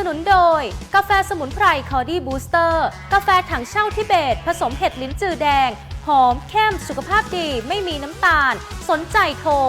สนุนโดย กาแฟสมุนไพรคอดี้บูสเตอร์ กาแฟถังเช่าทิเบต ผสมเห็ดลิ้นจือแดง หอมเข้มสุขภาพดีไม่มีน้ำตาล สนใจโทร 095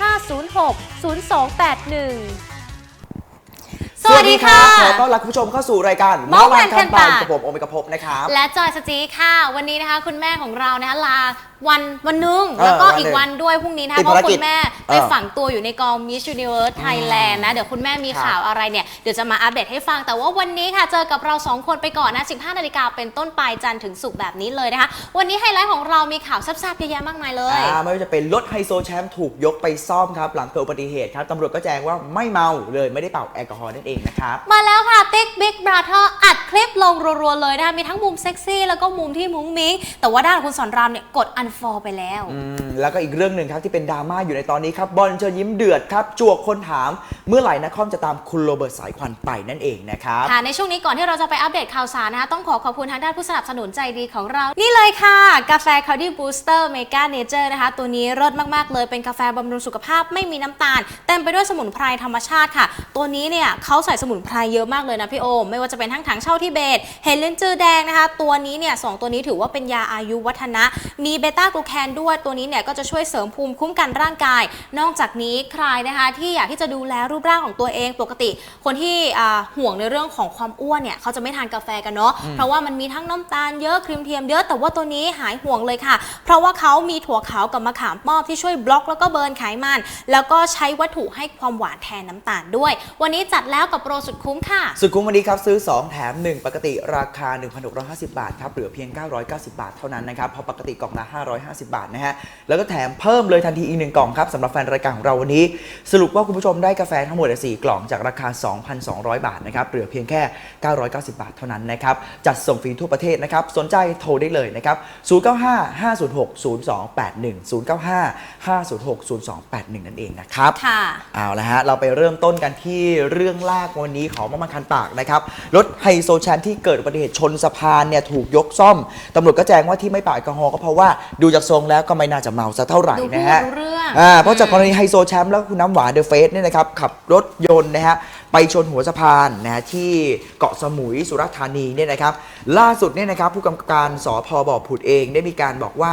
506 0281สวัสดีค่ะ ขอต้อนรับคุณผู้ชมเข้าสู่รายการเมาส์แมนคันคันปากกับผมโอเมกภพนะครับ และจอยสจีค่ะ วันนี้นะคะ คุณแม่ของเรานะคะลา วันวันหนึง เออแล้วก็วันหนึ่งอีกวันด้วยพรุ่งนี้นะคะติดเพราะภารคุกิจณแม่ไปเออฝังตัวอยู่ในกอง Miss Universe Thailand นะ เดี๋ยวคุณแม่มีครับข่าวอะไรเนี่ย เดี๋ยวจะมาอัปเดตให้ฟังแต่ว่าวันนี้ค่ะ เจอกับเรา 2 คนไปก่อนนะ 15 นาฬิกาเป็นต้นไปจันทร์ถึงศุกร์แบบนี้เลยนะคะ วันนี้ไฮไลท์ของเรามีข่าวแซ่บๆเยอะแยะมากมายเลย อ่าไม่ว่าจะเป็นรถไฮโซแชมป์ถูกยกไปซ่อมครับ หลังเกิดอุบัติเหตุครับตำรวจก็แจ้งว่าไม่เมาเลยไม่ได้เป่าแอลกอฮอล์นั่นเองนะครับ มาแล้วค่ะติ๊กบิ๊กบราเธอร์อัดคลิปลงรัวๆเลยนะคะมีทั้งมุมเซ็กซี่แล้วก็มุมที่มุ้งมิ้งแต่ว่าด้านของคุณสอนรามเนี่ยกดอันฟอลไปแล้ว อืมแล้วก็อีกเรื่องหนึ่งครับที่เป็นดราม่าอยู่ในตอนนี้ครับบอลเชิญยิ้มเดือดครับจวกคนถาม เมื่อไหร่นักคอมจะตามคุณโรเบิร์ตสายควันไปนั่นเองนะครับ ค่ะในช่วงนี้ก่อนที่เราจะไปอัปเดตข่าวสารนะคะต้องขอขอบคุณทางด้านผู้สนับสนุนใจดีของเรา นี่เลยค่ะ กาแฟ c a r d i Booster Mega Nature นะคะ ตัวนี้รสมาก ๆ เลยเป็นกาแฟบำรุงสุขภาพไม่มีน้ำตาล เต็มไปด้วยสมุนไพรธรรมชาติค่ะ ตัวนี้เนี่ยเขาใส่สมุนไพรเยอะมากเลยนะพี่โอม ไม่ว่าจะเป็นทั้งถังเช่าทิเบตเฮเลนจือแดงนะคะ ตัวนี้เนี่ยสองตัวนี้ถือว่าเป็นยาอายุวัฒนะมีเบต้ากลูแคนด้วยตัวนี้เนี่ยก็จะช่วยเสริมภูมิคุ้มกันร่างกาย นอกจากนี้ใครนะคะที่อยากที่จะดูแลรูปร่างของตัวเองปกติ คนที่อ่าห่วงในเรื่องของความอ้วนเนี่ยเขาจะไม่ทานกาแฟกันเนาะเพราะว่ามันมีทั้งน้ำตาลเยอะครีมเทียมเยอะแต่ว่าตัวนี้หายห่วงเลยค่ะ เพราะว่าเขามีถั่วขาวกับมะขามป้อมที่ช่วยบล็อกแล้วก็เบิร์นไขมัน แล้วก็ใช้วัตถุให้ความหวานแทนน้ำตาลด้วย วันนี้จัดแล้วกับโปรสุดคุ้มค่ะ สุดคุ้มวันนี้ครับซื้อ 2 แถม 1 ปกติราคา 1,650 บาทครับเหลือเพียง 990 บาทเท่านั้นนะครับเพราะปกติกล่องละ550 บาทนะฮะ แล้วก็แถมเพิ่มเลยทันทีอีกหนึ่งกล่องครับสำหรับแฟนรายการของเราวันนี้ สรุปว่าคุณผู้ชมได้กาแฟทั้งหมด 4 กล่องจากราคา 2,200 บาทนะครับเหลือเพียงแค่ 990 บาทเท่านั้นนะครับ จัดส่งฟรีทั่วประเทศนะครับ สนใจโทรได้เลยนะครับ 095 506 0281 095 506 0281 นั่นเองนะครับ ค่ะ เอาละฮะ เราไปเริ่มต้นกันที่เรื่องแรกวันนี้ของมามันคันปากนะครับ รถไฮโซแชนที่เกิดอุบัติเหตุชนสะพานเนี่ยถูกยกซ่อม ตำรวจก็แจ้งว่าที่ไม่ป่าแอลกอฮอล์ก็เพราะว่าดูจากทรงแล้วก็ไม่น่าจะเมาสักเท่าไหร่ดูพูดนะฮะรู้เรื่องอ่าเพราะจากกรณีไฮโซแชมป์แล้วก็คุณน้ำหวานเดอะเฟสเนี่ยนะครับขับรถยนต์นะฮะไปชนหัวสะพานนะฮะที่เกาะสมุยสุราษฎร์ธานีเนี่ยนะครับล่าสุดเนี่ยนะครับผู้กำกับการสพบ่อผุดเองได้มีการบอกว่า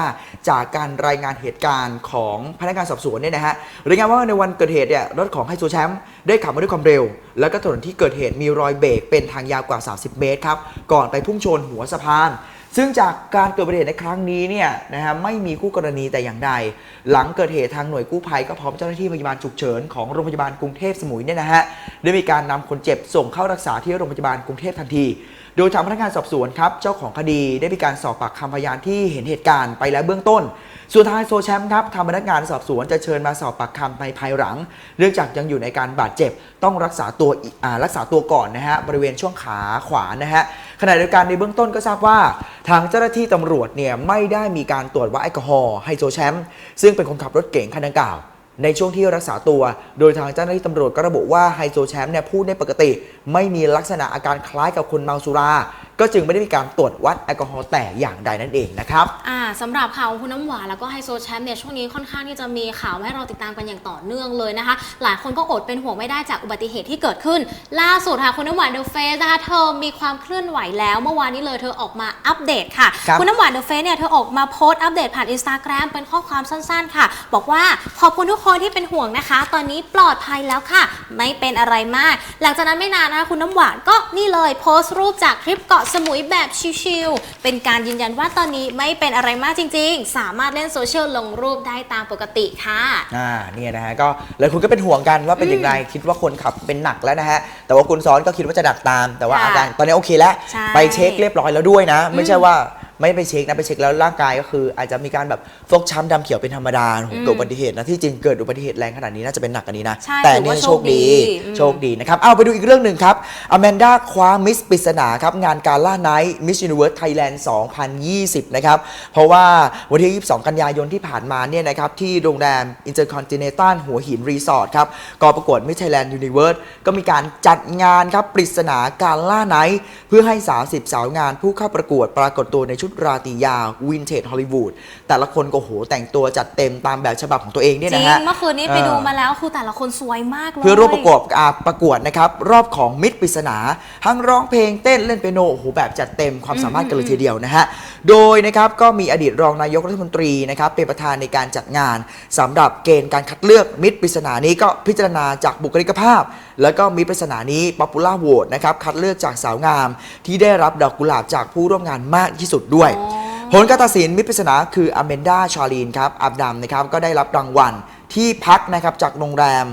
จากการรายงานเหตุการณ์ของพนักงานสอบสวนเนี่ยนะฮะรายงานว่าในวันเกิดเหตุเนี่ยรถของไฮโซแชมป์ได้ขับมาด้วยความเร็ว แล้วก็ถนนที่เกิดเหตุมีรอยเบรกเป็นทางยาวกว่า 30 เมตรครับก่อนไปพุ่งชนหัวสะพาน ซึ่งจากการเกิดอุบัติเหตุในครั้งนี้เนี่ยนะฮะไม่มีคู่กรณีแต่อย่างใด หลังเกิดเหตุทางหน่วยกู้ภัยก็พร้อมเจ้าหน้าที่พยาบาลฉุกเฉินของโรงพยาบาลกรุงเทพสมุยเนี่ยนะฮะได้มีการนำคนเจ็บส่งเข้ารักษาที่โรงพยาบาลกรุงเทพทันที โดยทางพนักงานสอบสวนครับเจ้าของคดีได้มีการสอบปากคำพยานที่เห็นเหตุการณ์ไปแล้วเบื้องต้น ส่วนทางโซแชมป์ครับทางพนักงานสอบสวนจะเชิญมาสอบปากคำในภายหลัง เนื่องจากยังอยู่ในการบาดเจ็บต้องรักษาตัวอีารักษาตัวก่อนนะฮะบริเวณช่วงขาขวานะฮะขณะเดียวกันในเบื้องต้นก็ทราบว่า ทางเจ้าหน้าที่ตำรวจเนี่ยไม่ได้มีการตรวจวัดแอลกอฮอล์ไฮโจแชมป์ซึ่งเป็นคนขับรถเก๋งคันดังกล่าว ในช่วงที่รักษาตัว โดยทางเจ้าหน้าที่ตำรวจก็ระบุว่าไฮโซแชมป์เนี่ยพูดได้ปกติ ไม่มีลักษณะอาการคล้ายกับคนเมาสุรา ก็จึงไม่ได้มีการตรวจวัดแอลกอฮอล์แต่อย่างใดนั่นเองนะครับอ่าสำหรับข่าวของคุณน้ำหวานแล้วก็ไฮโซแชมป์เนี่ยช่วงนี้ค่อนข้างที่จะมีข่าวให้เราติดตามกันอย่างต่อเนื่องเลยนะคะ หลายคนก็อดเป็นห่วงไม่ได้จากอุบัติเหตุที่เกิดขึ้น ล่าสุดค่ะคุณน้ำหวานเดอะเฟสนะคะเธอมีความเคลื่อนไหวแล้วเมื่อวานนี้เลยเธอออกมาอัปเดตค่ะครับณน้ำหวานเดอะเฟสเนี่ยเธอออกมาโพสต์อัปเดตผ่านอินสตาแกรมเป็นข้อความสั้นๆ ค่ะ บอกว่าขอบคุณทุกคนที่เป็นห่วงนะคะ ตอนนี้ปลอดภัยแล้วค่ะ ไม่เป็นอะไรมาก หลังจากนั้นไม่นานนะคะคุณน้ำหวานก็นี่เลยโพสต์รูปจากทริปเกาะสมุยแบบชิลๆ เป็นการยืนยันว่าตอนนี้ไม่เป็นอะไรมากจริง ๆ สามารถเล่นโซเชียลลงรูปได้ตามปกติค่ะ อ่าเนี่ยนะฮะก็หลายคนก็เป็นห่วงกันว่าเป็นอย่างไรคิดว่าคนขับเป็นหนักแล้วนะฮะแต่ว่าคุณซ้อนก็คิดว่าจะหนักตาม แต่ว่าค่ะอาการตอนนี้โอเคแล้ว ใช่ ไปเช็คเรียบร้อยแล้วด้วยนะ ไม่ใช่ว่า ไม่ไปเช็คนะไปเช็คแล้วร่างกายก็คือ อาจจะมีการแบบฟกช้ำดำเขียวเป็นธรรมดาโอ้โหเกิดอุบัติเหตุนะที่จริงเกิดอุบัติเหตุแรงขนาดนี้น่าจะเป็นหนักกว่านี้นะ ใช่แต่ถือว่านี่โชคดีโชคดีอืม โชคดีนะครับ เอาไปดูอีกเรื่องหนึ่งครับอแมนดาคว้ามิสปริศนาครับ งานการล่าไนท์มิสยูนิเวิร์สไทยแลนด์2020 นะครับ เพราะว่าวันที่ 22 กันยายนที่ผ่านมาเนี่ยนะครับ ที่โรงแรม Intercontinental หัวหินรีสอร์ทครับกองประกวดมิสไทยแลนด์ยูนิเวิร์สก็มีการจัดงานครับปริศนาการล่าไนท์เพื่อให้ 30 สาวงานผู้เข้าประกวดปรากฏตัวในชุดชุดราตรียาววินเทจฮอลลีวูดแต่ละคนก็โหแต่งตัวจัดเต็มตามแบบฉบับของตัวเองเนี่ยจรินะงฮะ เมื่อคืนนี้ไปเออดูมาแล้วคือแต่ละคนสวยมากเลย เพื่อร่วมประกอบอาประกวดนะครับ รอบของมิตรปริศนาทั้งร้องเพลงเต้นเล่นเปียโนโอ้โหแบบจัดเต็มความสามารถกันเลยทีเดียวนะฮะ โดยนะครับก็มีอดีตรองนายกรัฐมนตรีนะครับเป็นประธานในการจัดงานสำหรับเกณฑ์การคัดเลือกมิตรปริศนานี้ก็พิจารณาจากบุคลิกภาพ แล้วก็มิตรปริศนานี้ป๊อปปูล่าโหวตนะครับคัดเลือกจากสาวงาม ที่ได้รับดอกกุหลาบจากผู้ร่วมงานมากที่สุดด้วยอ๋อผลการตัดสินมิตรปริศนาคืออเมนดาชาลีนครับอับดัมนะครับก็ได้รับรางวัลที่พักนะครับจากโรงแรม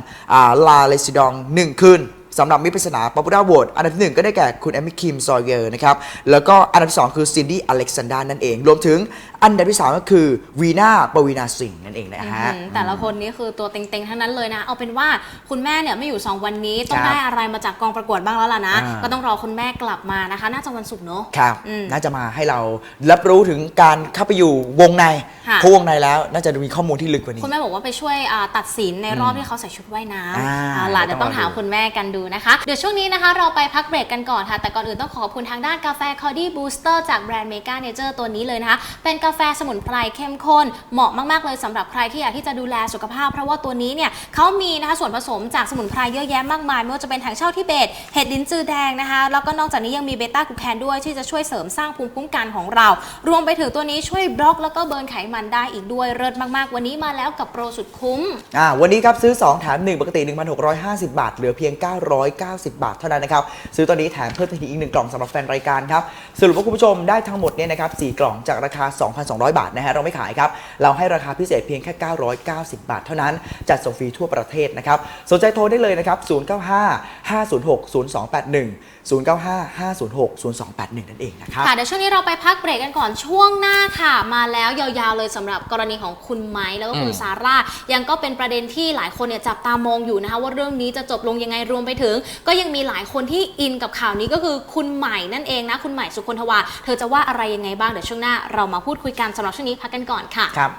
ลาเลซิดองหนึ่งคืนสำหรับมิตรปริศนาป๊อปปูล่าโหวตอันดับที่หนึ่งก็ได้แก่คุณแอมมี่คิมซอยเยอร์นะครับแล้วก็อันดับที่สองคือซินดี้อเล็กซานดานั่นเอง รวมถึง อันดับที่สามก็คือวีนาปวีนาสิงห์นั่นเองนะฮะ อืมแต่ละคนนี้คือตัวเต็งๆ ทั้งนั้นเลยนะ เอาเป็นว่าคุณแม่เนี่ยไม่อยู่ 2 วันนี้ต้องครับได้อะไรมาจากกองประกวดบ้างแล้วล่ะนะ อ่า ก็ต้องรอคุณแม่กลับมานะคะ น่าจะวันศุกร์เนอะ ครับอืมน่าจะมาให้เรารับรู้ถึงการเข้าไปอยู่วงในค่ะ เพราะวงในแล้ว น่าจะมีข้อมูลที่ลึกกว่านี้ คุณแม่บอกว่าไปช่วยอ่าตัดสินในรอบที่เขาใส่ชุดว่ายน้ำอ่าเอาล่ะเดี๋เดี๋ยยววต้ต้อองงรอดูถามคุณแม่กันดูนะคะ เดี๋ยวช่วงนี้นะคะ เราไปพักเบรกกันก่อนค่ะ แต่ก่อนอื่นต้องขอขอบคุณทางด้านกาแฟคอดี้บูสเตอร์จากแบรนด์เมกาเนเจอร์ตัวนี้เลยนะคะ เป็นกาแฟสมุนไพรเข้มข้น เหมาะมากๆเลยสำหรับใครที่อยากที่จะดูแลสุขภาพ เพราะว่าตัวนี้เนี่ยเขามีนะคะส่วนผสมจากสมุนไพรเยอะแยะมากมายไม่ว่าจะเป็นถังเช่าทิเบตเห็ดลิ้นจือแดงนะคะ แล้วก็นอกจากนี้ยังมีเบต้ากลูแคนด้วยที่จะช่วยเสริมสร้างภูมิคุ้มกันของเรา รวมไปถึงตัวนี้ช่วยบล็อกแล้วก็เบิร์นไขมันได้อีกด้วยเลิศมากๆ วันนี้มาแล้วกับโปรสุดคุ้มอ่าวันนี้ครับซื้อ 2 แถม 1 ปกติ 1,650 บาท เหลือเพียง 990 บาทเท่านั้นนะครับ ซื้อตอนนี้แถมเพิ่มทันทีอีก 1 กล่องสำหรับแฟนรายการครับ สรุปว่าคุณผู้ชมได้ทั้งหมดเนี่ยนะครับ4กล่องจากราคา2,200 บาทนะฮะเราไม่ขายครับ เราให้ราคาพิเศษเพียงแค่ 990 บาท เท่านั้น จัดส่งฟรีทั่วประเทศนะครับ สนใจโทรได้เลยนะครับ 095 506 0281 095 506 0281 นั่นเองนะครับ ค่ะเดี๋ยวช่วงนี้เราไปพักเบรกกันก่อนช่วงหน้าค่ะ มาแล้วยาวๆเลยสำหรับกรณีของคุณไม้แล้วก็คุณซาร่า ยังก็เป็นประเด็นที่หลายคนเนี่ยจับตามองอยู่นะคะว่าเรื่องนี้จะจบลงยังไงรวมไปถึง ก็ยังมีหลายคนที่อินกับข่าวนี้ก็คือคุณใหม่นั่นเองนะคุณใหม่สุคนทวาเธอจะว่าอะไรยังไงบ้างเดี๋ยวช่วงหน้าเรามาพูดคุยกันสำหรับช่วงนี้พักกันก่อนค่ะ ครับ